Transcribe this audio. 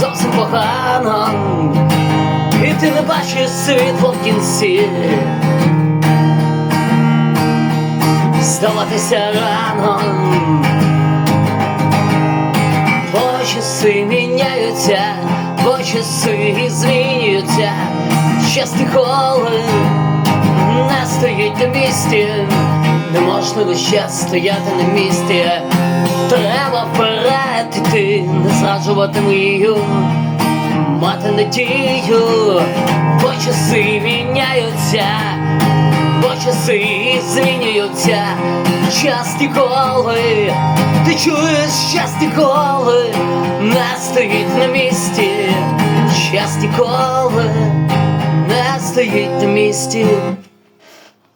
зовсім погано, і ти не бачиш світло в кінці. Здаватися рано, бо міняються, бо часи змінюються, час ніколи не стоїть на місці, не можна час стояти на місці. Треба не зраджувати мрію, мати надію, бо часи міняються, бо часи змінюються, час ніколи, ти чуєш, час ніколи не стоїть на місці, час ніколи не стоїть на місці.